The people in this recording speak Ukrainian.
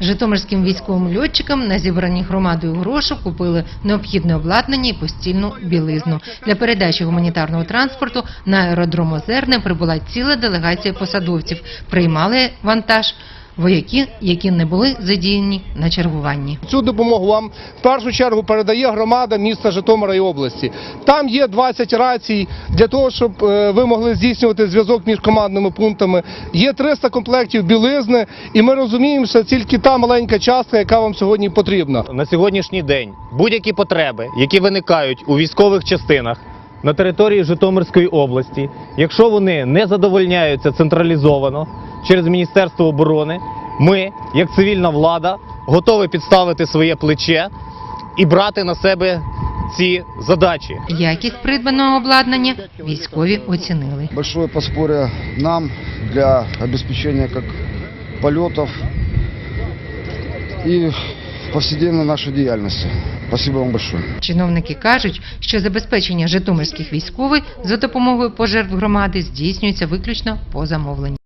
Житомирським військовим льотчикам на зібрані громадою гроші купили необхідне обладнання і постільну білизну. Для передачі гуманітарного транспорту на аеродром Озерне прибула ціла делегація посадовців. Приймали вантаж вояки, які не були задіяні на чергуванні. Цю допомогу вам в першу чергу передає громада міста Житомира і області. Там є 20 рацій для того, щоб е, ви могли здійснювати зв'язок між командними пунктами. Є 300 комплектів білизни, і ми розуміємо, що тільки та маленька частка, яка вам сьогодні потрібна. на сьогоднішній день будь-які потреби, які виникають у військових частинах на території Житомирської області, якщо вони не задовольняються централізовано через Міністерство оборони, ми, як цивільна влада, готові підставити своє плече і брати на себе ці задачі. Якість придбаного обладнання військові оцінили. большое подспорье нам для обеспечения как полетов и повседневной нашу діяльність. Спасибо вам большое. Чиновники кажуть, що забезпечення житомирських військових за допомогою пожертв громади здійснюється виключно по замовленню.